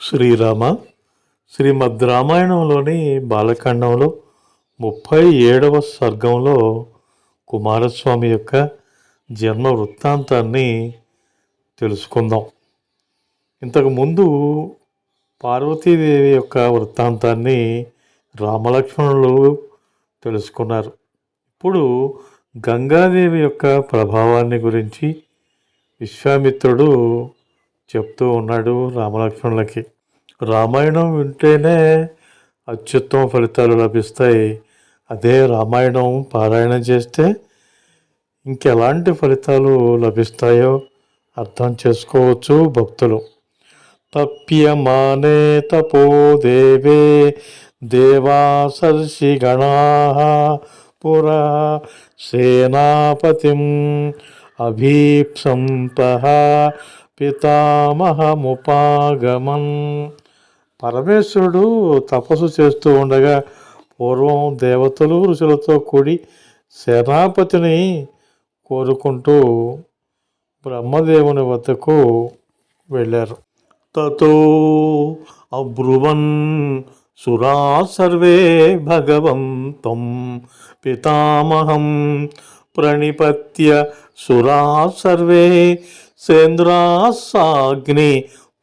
శ్రీరామ. శ్రీమద్ రామాయణంలోని బాలకాండంలో ముప్పై ఏడవ సర్గంలో కుమారస్వామి యొక్క జన్మ వృత్తాంతాన్ని తెలుసుకుందాం. ఇంతకు ముందు పార్వతీదేవి యొక్క వృత్తాంతాన్ని రామలక్ష్మణులు తెలుసుకున్నారు. ఇప్పుడు గంగాదేవి యొక్క ప్రభావాన్ని గురించి విశ్వామిత్రుడు చెప్తూ ఉన్నాడు రామలక్ష్మణులకి. రామాయణం వింటేనే అత్యుత్తమ ఫలితాలు లభిస్తాయి. అదే రామాయణం పారాయణం చేస్తే ఇంకెలాంటి ఫలితాలు లభిస్తాయో అర్థం చేసుకోవచ్చు భక్తులు. తప్యమానే తపో దేవే దేవాసర్షి గణా పురా సేనాపతిం అభీప్సంత పితామహముపాగమన్ పరమేశ్వరుడు తపస్సు చేస్తూ ఉండగా పూర్వం దేవతలు ఋషులతో కూడి సేనాపతిని కోరుకుంటూ బ్రహ్మదేవుని వద్దకు వెళ్ళారు. తతో అబ్రువన్ సురా సర్వే భగవంతం పితామహం ప్రణిపత్య సురా సర్వే సేంద్రాసాగ్ని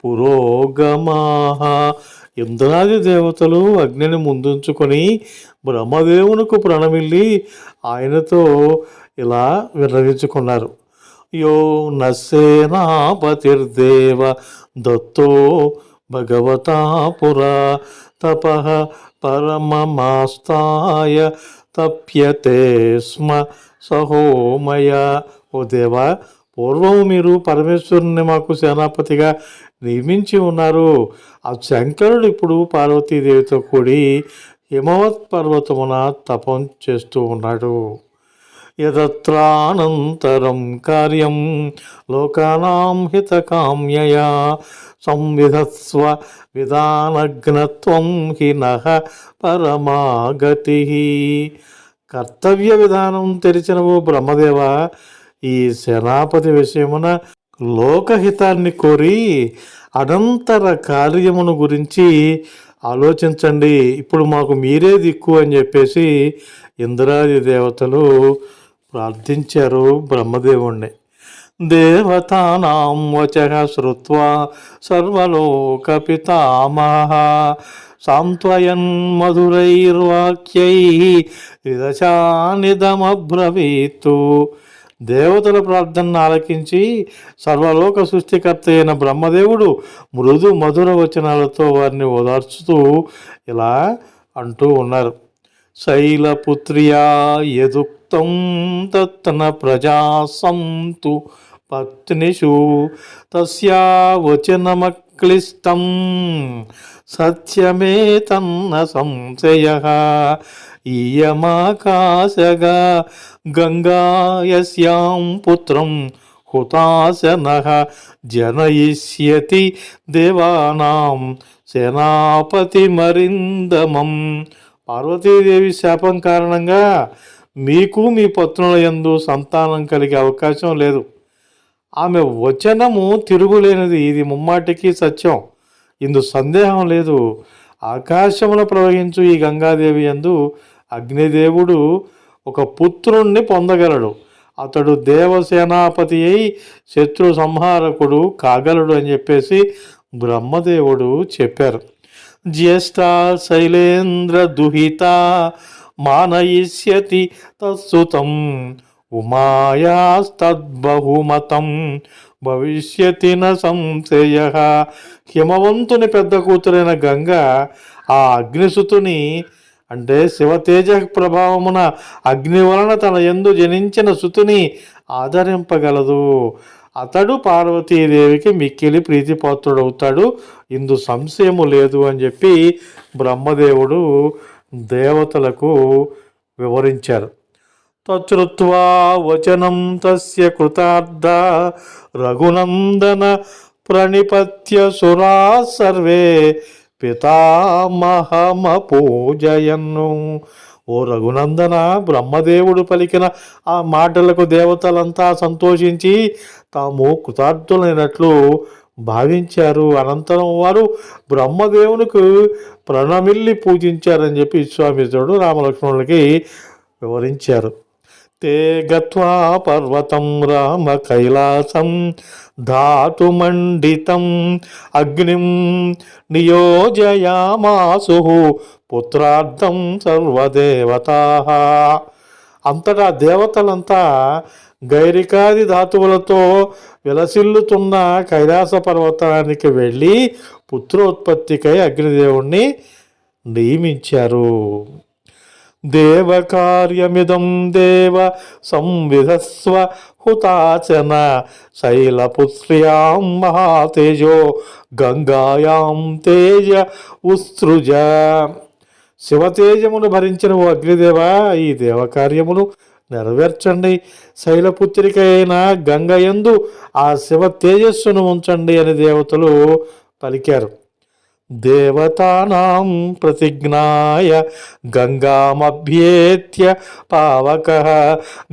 పురోగమా ఇంద్రాది దేవతలు అగ్నిని ముందుంచుకొని బ్రహ్మదేవునకు ప్రణమిల్లి ఆయనతో ఇలా విర్రవించుకున్నారు. యో నసేనాపతిర్దేవ దత్తో భగవతా పురా తప పరమమాస్తాయ తప్యతే స్మ సహోమయ. ఓ దేవా పూర్వం మీరు పరమేశ్వరుని మాకు సేనాపతిగా నియమించి ఉన్నారు. ఆ శంకరుడు ఇప్పుడు పార్వతీదేవితో కూడి హిమవత్ పర్వతమున తపం చేస్తూ ఉన్నాడు. యదత్రానంతరం కార్యం లోకానాం హితకామ్యయా సంవిధస్వ విధానగ్నత్వం హి నహ పరమాగతి. కర్తవ్య విధానం తెరిచిన ఓ బ్రహ్మదేవ ఈ సేనాపతి విషయమున లోకహితాన్ని కోరి అనంతర కార్యమును గురించి ఆలోచించండి. ఇప్పుడు మాకు మీరే దిక్కు అని చెప్పేసి ఇంద్రాది దేవతలు ప్రార్థించారు బ్రహ్మదేవుణ్ణి. దేవతానాం వచ శ్రుత్వా సర్వలోక పితామహ సాంత్వయన్ మధురైర్వాక్యై నిదశానిదమబ్రవీత్తు దేవతల ప్రార్థనను ఆలకించి సర్వలోక సృష్టికర్త అయిన బ్రహ్మదేవుడు మృదు మధుర వచనాలతో వారిని ఓదార్చుతూ ఇలా అంటూ ఉన్నారు. శైలపుత్ర్యా యదుక్తం తన ప్రజా సంతు పత్నిషు తస్యా వచనమక్లిష్టం సత్యమే తన్న సంశయ. ఇయమాకాశగా గంగాయస్యాం పుత్రం హుతాశన. జనయిష్యతి దేవానాం సేనాపతి మరిందమం పార్వతీదేవి శాపం కారణంగా మీకు మీ పత్నుల యందు సంతానం కలిగే అవకాశం లేదు. ఆమె వచనము తిరుగులేనిది ఇది ముమ్మాటికి సత్యం. ఇందు సందేహం లేదు. ఆకాశమున ప్రవహించు ఈ గంగాదేవి యందు అగ్నిదేవుడు ఒక పుత్రుణ్ణి పొందగలడు. అతడు దేవసేనాపతి అయి శత్రు సంహారకుడు కాగలడు అని చెప్పేసి బ్రహ్మదేవుడు చెప్పారు. జ్యేష్ఠ శైలేంద్ర దుహిత మానయిష్యతి తత్సుతం ఉమాయాస్తద్బహుమతం భవిష్యతి సంశయ. హిమవంతుని పెద్ద కూతురైన గంగ ఆ అగ్నిసుతుని అంటే శివతేజ ప్రభావమున అగ్ని వలన తన ఎందు జనించిన సుతుని ఆదరింపగలదు. అతడు పార్వతీదేవికి మిక్కిలి ప్రీతిపాత్రుడవుతాడు. ఇందు సంశయము లేదు అని చెప్పి బ్రహ్మదేవుడు దేవతలకు వివరించారు. తచ్రుత్వా వచనం తస్య కృతార్థ రఘునందన ప్రణిపత్య సురా సర్వే పితామహమపూజయన్ను ఓ రఘునందన బ్రహ్మదేవుడు పలికిన ఆ మాటలకు దేవతలంతా సంతోషించి తాము కృతార్థులైనట్లు భావించారు. అనంతరం వారు బ్రహ్మదేవునికి ప్రణమిల్లి పూజించారని చెప్పి విశ్వామిత్రుడు రామలక్ష్మణులకి వివరించారు. తే గత్వా పర్వతం రామ కైలాసం ధాతుమండితం అగ్నిం నియోజయామాసు పుత్రార్థం సర్వదేవత అంతటా దేవతలంతా గైరికాది ధాతువులతో విలసిల్లుతున్న కైలాస పర్వతానికి వెళ్ళి పుత్రోత్పత్తికై అగ్నిదేవుణ్ణి నియమించారు. దేవకార్యమిదం దేవ సంవిధస్వ హుతాచన శైలపుత్ర్యాం మహాతేజో గంగాయాం తేజ ఉత్సృజ. శివతేజమును భరించిన ఓ అగ్నిదేవ ఈ దేవకార్యమును నెరవేర్చండి. శైలపుత్రిక అయిన గంగయందు ఆ శివ తేజస్సును ఉంచండి అని దేవతలు పలికారు. దేవతానాం ప్రతిజ్ఞాయ గంగామభ్యేత్య పావక.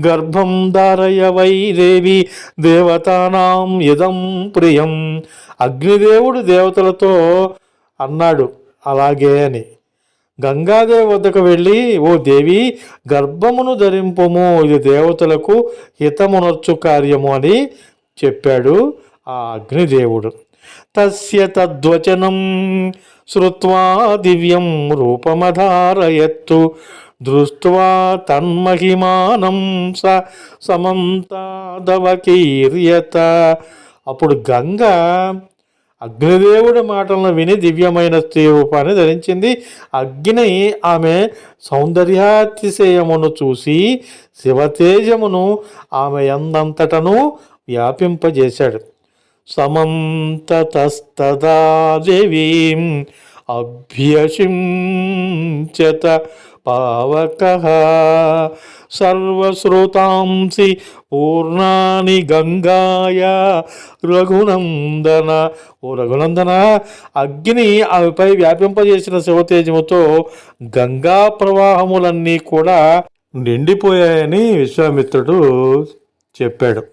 గర్భం ధారయ వై దేవి దేవతానాం ఇదం ప్రియం. అగ్నిదేవుడు దేవతలతో అన్నాడు అలాగే అని. గంగాదేవి వద్దకు వెళ్ళి ఓ దేవి గర్భమును ధరింపము ఇది దేవతలకు హితమునొచ్చు కార్యము అని చెప్పాడు ఆ అగ్నిదేవుడు. తస్య తద్వచనం శ్రుత్వా దివ్యం రూపమధారయత్తు దృష్ట్వా తన్మహిమానం స సమంతాదవకీర్యత అప్పుడు గంగ అగ్నిదేవుడి మాటలను విని దివ్యమైన స్త్రీ రూపాన్ని ధరించింది. అగ్ని ఆమె సౌందర్యాతిశయమును చూసి శివతేజమును ఆమె ఎందంతటను వ్యాపింపజేశాడు. సమంతతస్తదా దేవీం అభ్యషించత పావక. సర్వశ్రుతాంసి పూర్ణాని గంగాయ రఘునందన. ఓ రఘునందన అగ్ని ఆమెపై వ్యాపింపజేసిన శివతేజముతో గంగా ప్రవాహములన్నీ కూడా నిండిపోయాయని విశ్వామిత్రుడు చెప్పాడు.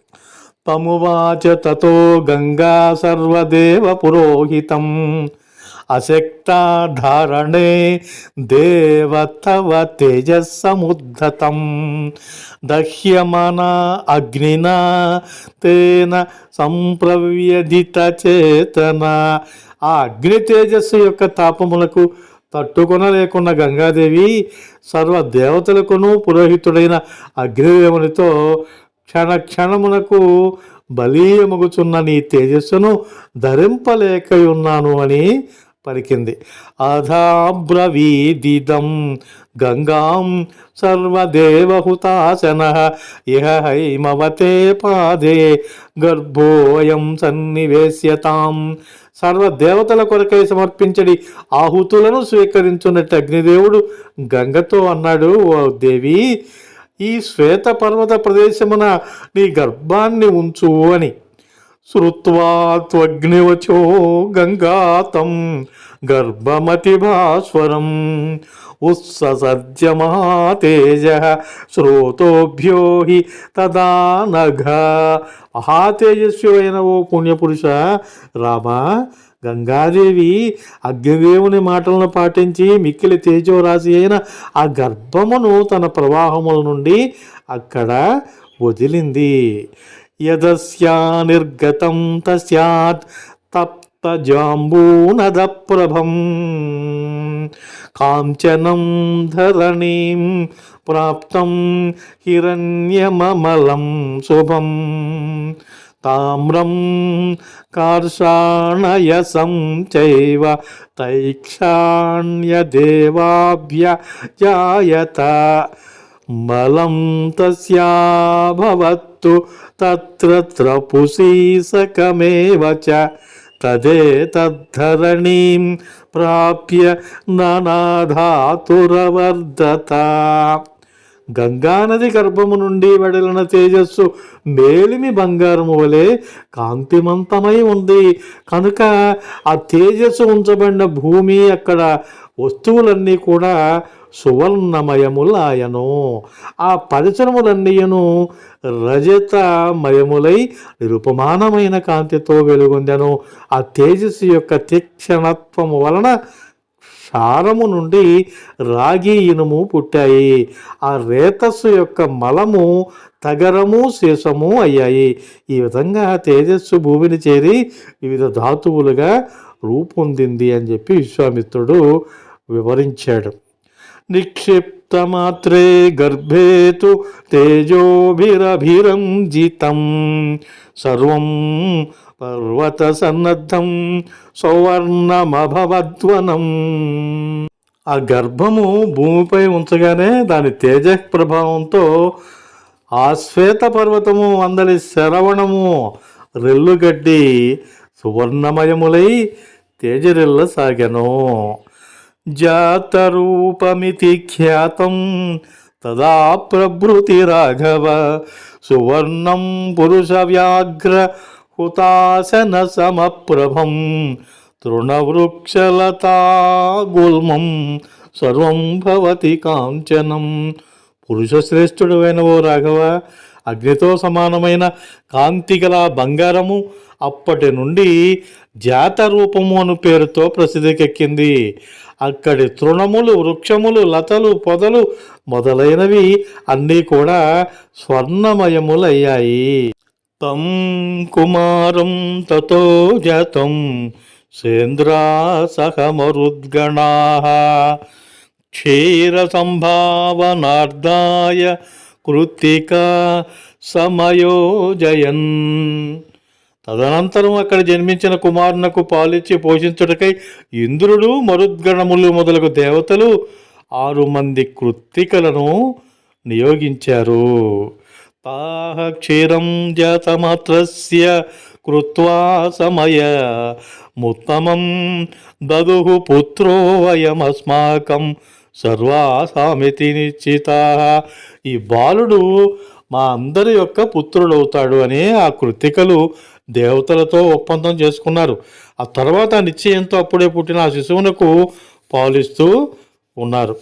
తమువాచ తతో గంగా సర్వదేవ పురోహితం. అశక్తాధారణే దేవతవ తేజస్సముద్ధతం. దహ్యమన అగ్నినా తేన సంప్రవ్యధిత చేతన. ఆ అగ్ని తేజస్సు యొక్క తాపములకు తట్టుకొనలేకున్న గంగాదేవి సర్వ దేవతలకును పురోహితుడైన అగ్నిదేవునితో క్షణ క్షణమునకు బలీయమగుచున్న నీ తేజస్సును ధరింపలేకయున్నాను అని పలికింది. అధాబ్రవీదిదం గంగాం సర్వదేవహుతాసన ఇహ హైమవతే పాదే గర్భోయం సన్నివేశ్యతాం సర్వదేవతల కొరకై సమర్పించడి ఆహుతులను స్వీకరించున్నట్టు అగ్నిదేవుడు గంగతో అన్నాడు ఓ దేవి ఈ శ్వేత పర్వత ప్రదేశమున నీ గర్భాన్ని ఉంచు అని. శ్రుత్వా త్వగ్నివచో గంగాతం గర్భమతి భాస్వరం. ఉత్ససర్జమహాతేజ శ్రోతోభ్యో హి తదా నఘ. మహాతేజస్వి అయిన ఓ పుణ్యపురుష రామా గంగాదేవి అగ్నిదేవుని మాటలను పాటించి మిక్కిలి తేజోరాశి అయిన ఆ గర్భమును తన ప్రవాహముల నుండి అక్కడ వదిలింది. యదస్యా నిర్గతం తస్యాత్ తప్తజాంబూనద ప్రభం కాంచనం ధరణీం ప్రాప్తం హిరణ్యమమలం శుభం తామ్రం కార్షాణయసం చైవ తైక్షాణ్యదేవాభ్యజాయత మలం తస్యాభవత్తు తత్ర పుసీసకమేవ చ. తదేతద్ధరణీం ప్రాప్య ననాధాతురవర్ధత. గంగానది గర్భము నుండి వెడలిన తేజస్సు మేలిమి బంగారము వలె కాంతిమంతమై ఉంది. కనుక ఆ తేజస్సు ఉంచబడిన భూమి అక్కడ వస్తువులన్నీ కూడా సువర్ణమయములాయను. ఆ పరిశ్రమలన్నీయును రజతమయములై నిరుపమానమైన కాంతితో వెలుగొందెను. ఆ తేజస్సు యొక్క తీక్షణత్వము వలన క్షారము నుండి రాగి ఇనుము పుట్టాయి. ఆ రేతస్సు యొక్క మలము తగరము శేషము అయ్యాయి. ఈ విధంగా తేజస్సు భూమిని చేరి వివిధ ధాతువులుగా రూపొందింది అని చెప్పి విశ్వామిత్రుడు వివరించాడు. నిక్షిప్తమాత్రే గర్భేతు తేజోభిరభిరంజితం సర్వం పర్వత సన్నద్ధం సౌవర్ణమభవద్వనం ఆ గర్భము భూమిపై ఉంచగానే దాని తేజ ప్రభావంతో ఆ శ్వేత పర్వతము అందరి శరవణము రెల్లుగడ్డి సువర్ణమయములై తేజరిల్ల సాగెను. జాతరూపమితి ఖ్యాతం తదా ప్రభృతి రాఘవ సువర్ణం పురుష వ్యాఘ్ర హుతాసన సమప్రభం తృణవృక్షలతా గుల్మం సర్వం భవతి కాంచనం. పురుషశ్రేష్ఠుడు ఓ రాఘవ అగ్నితో సమానమైన కాంతిగల బంగారము అప్పటి నుండి జాత రూపము అను పేరుతో ప్రసిద్ధికెక్కింది. అక్కడి తృణములు వృక్షములు లతలు పొదలు మొదలైనవి అన్నీ కూడా స్వర్ణమయములయ్యాయి. తం కుమారం తతో జాతం సేంద్రాసహమరుద్గణా. క్షీర క్షీరసంభావనార్థాయ కృత్తిక సమయోజయన్. తదనంతరం అక్కడ జన్మించిన కుమారునకు పాలిచ్చి పోషించుటకై ఇంద్రుడు మరుద్గణములు మొదలగు దేవతలు ఆరు మంది కృత్తికలను నియోగించారు. తాహ క్షీరం జాతమాత్రస్య కృత్వా సమయ ముత్తమం దదుహు పుత్రో వయమస్మాకం సర్వాసామితి నిశ్చిత. ఈ బాలుడు మా అందరి యొక్క పుత్రుడవుతాడు అని ఆ కృతికలు దేవతలతో ఒప్పందం చేసుకున్నారు. ఆ తర్వాత నిశ్చయంతో అప్పుడే పుట్టిన ఆ శిశువునకు పాలిస్తూ ఉన్నారు.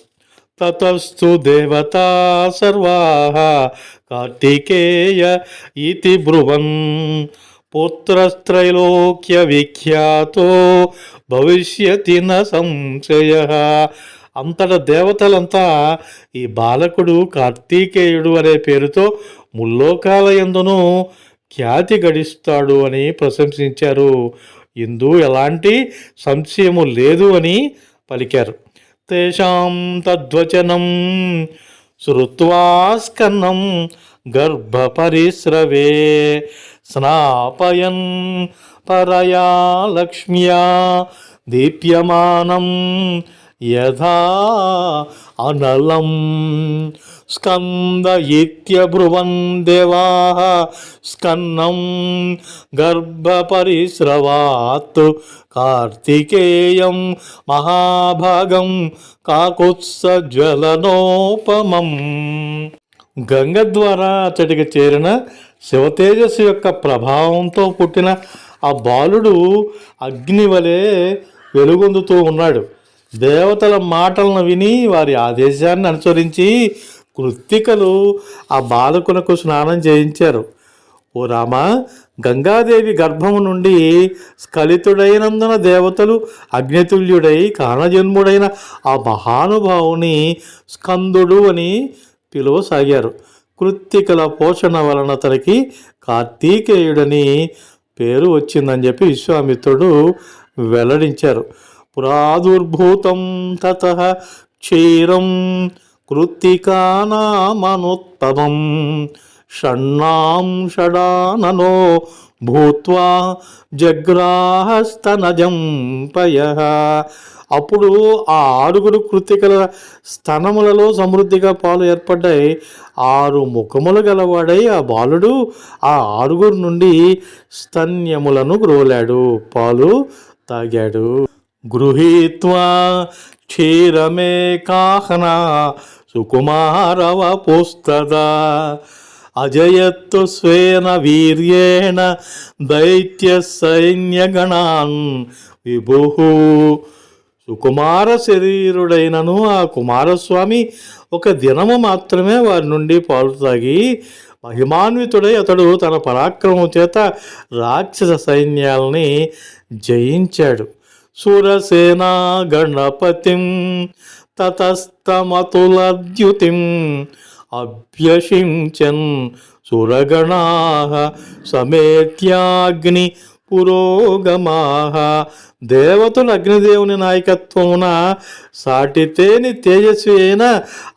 తతస్థు దేవతా సర్వా కార్తికేయ ఇతి బ్రువన్ పుత్రస్త్రైలోక్య విఖ్యాతో భవిష్యతి న సంశయ. అంతట దేవతలంతా ఈ బాలకుడు కార్తీకేయుడు అనే పేరుతో ముల్లోకాలయందును ఖ్యాతి గడిస్తాడు అని ప్రశంసించారు. ఇందు ఎలాంటి సంశయము లేదు అని పలికారు. తేషాం తద్వచనం శ్రుత్వాస్కన్నం గర్భపరిశ్రవే స్నాపయన్ పరయా లక్ష్మ్యా దీప్యమానం యథా అనలం స్కంద ఇత్యబ్రువన్ దేవా. స్కన్నం గర్భపరిస్రవాత్ కార్తికేయం మహాభాగం కాకుత్సజ్వలనోపమం. గంగ ద్వారా అతడికి చేరిన శివతేజస్సు యొక్క ప్రభావంతో పుట్టిన ఆ బాలుడు అగ్ని వలె వెలుగొందుతూ ఉన్నాడు. దేవతల మాటలను విని వారి ఆదేశాన్ని అనుసరించి కృత్తికలు ఆ బాలకునకు స్నానం చేయించారు. ఓ రామ గంగాదేవి గర్భము నుండి స్ఖలితుడైనందున దేవతలు అగ్నితుల్యుడై కానజన్ముడైన ఆ మహానుభావుని స్కందుడు అని పిలువసాగారు. కృత్తికల పోషణ వలన అతనికి కార్తీకేయుడని పేరు వచ్చిందని చెప్పి విశ్వామిత్రుడు వెల్లడించారు. పురాదుర్భూతం తత క్షీరం కృత్తికానామనుత్తమం షణ్ణాం షడాననో భూత్వా జగ్రాహస్తనజం పయ. అప్పుడు ఆ ఆరుగురు కృతికల స్తనములలో సమృద్ధిగా పాలు ఏర్పడ్డాయి. ఆరు ముఖములు గలవాడై ఆ బాలుడు ఆ ఆరుగురు నుండి స్తన్యములను గ్రోలాడు. పాలు తాగాడు. గృహీత్వా క్షీరమే కాహన సుకుమారవ పుస్తదా. అజయత్తు స్వేన వీర్యేణ దైత్య సైన్యగణాన్ విభు. సుకుమార శరీరుడైనను ఆ కుమారస్వామి ఒక దినము మాత్రమే వారి నుండి పాలు తాగి మహిమాన్వితుడై అతడు తన పరాక్రమం చేత రాక్షస సైన్యాలని జయించాడు. సురసేనా గణపతిం తతస్తమతులద్యుతిం అభ్యషించన్ సురగణా సమేత్యాగ్ని పురోగమా దేవతలు అగ్నిదేవుని నాయకత్వమున సాటితేని తేజస్వి అయిన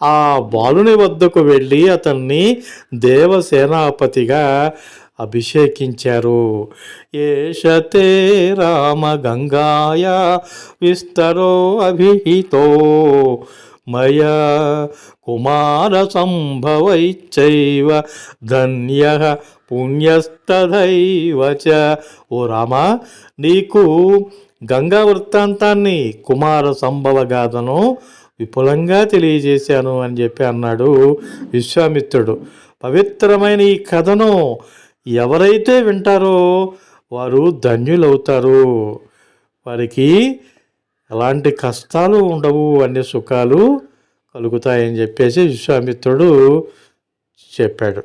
ఆ బాలుని వద్దకు వెళ్ళి అతన్ని దేవసేనాపతిగా అభిషేకించారు. ఏషతే రామ గంగాయ విస్తరో అభిహితో. మయ కుమార సంభవైచైవ ధన్య పుణ్యస్తథైవ చ. ఓ రామ నీకు గంగా వృత్తాంతాన్ని కుమార సంభవ గాథను విపులంగా తెలియజేశాను అని చెప్పి అన్నాడు విశ్వామిత్రుడు. పవిత్రమైన ఈ కథను ఎవరైతే వింటారో వారు ధన్యులవుతారు. వారికి ఎలాంటి కష్టాలు ఉండవు అన్ని సుఖాలు కలుగుతాయని చెప్పేసి విశ్వామిత్రుడు చెప్పాడు.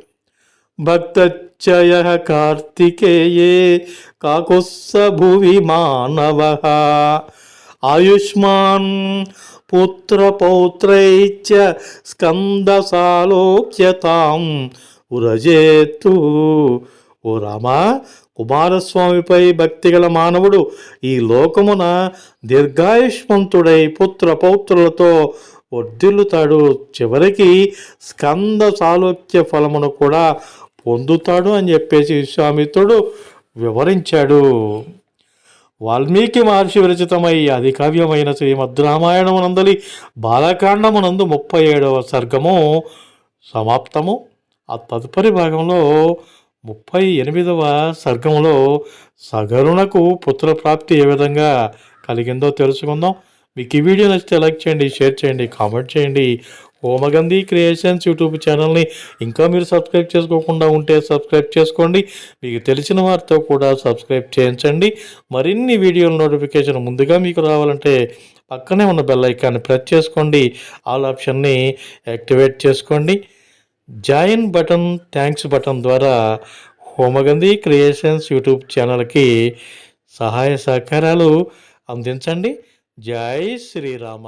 భక్తచ్చయ కార్తికేయే కాకుస్స భువి మానవ. ఆయుష్మాన్ పుత్రపౌత్రైశ్చ స్కందసాలోక్యతాం ఉరజేత్తు. ఓ రామా కుమారస్వామిపై భక్తిగల మానవుడు ఈ లోకమున దీర్ఘాయుష్మంతుడై పుత్ర పౌత్రులతో వర్ధిల్లుతాడు. చివరికి స్కంద సాలోక్య ఫలమును కూడా పొందుతాడు అని చెప్పేసి విశ్వామిత్రుడు వివరించాడు. వాల్మీకి మహర్షి విరచితమై అది కావ్యమైన శ్రీమద్ రామాయణమునందలి బాలకాండమునందు ముప్పై ఏడవ సర్గము సమాప్తము. ఆ తదుపరి భాగంలో ముప్పై ఎనిమిదవ సర్గంలో సగరుణకు పుత్రప్రాప్తి ఏ విధంగా కలిగిందో తెలుసుకుందాం. మీకు ఈ వీడియో నచ్చితే లైక్ చేయండి షేర్ చేయండి కామెంట్ చేయండి. హోమగంధి క్రియేషన్స్ యూట్యూబ్ ఛానల్ని ఇంకా మీరు సబ్స్క్రైబ్ చేసుకోకుండా ఉంటే సబ్స్క్రైబ్ చేసుకోండి. మీకు తెలిసిన వారితో కూడా సబ్స్క్రైబ్ చేయించండి. మరిన్ని వీడియోల నోటిఫికేషన్ ముందుగా మీకు రావాలంటే పక్కనే ఉన్న బెల్ ఐకాన్ని ప్రెస్ చేసుకోండి. ఆల్ ఆప్షన్ని యాక్టివేట్ చేసుకోండి. జాయిన్ బటన్ థ్యాంక్స్ బటన్ ద్వారా హోమగంధి క్రియేషన్స్ యూట్యూబ్ ఛానల్కి సహాయ సహకారాలు అందించండి. జై శ్రీరామ.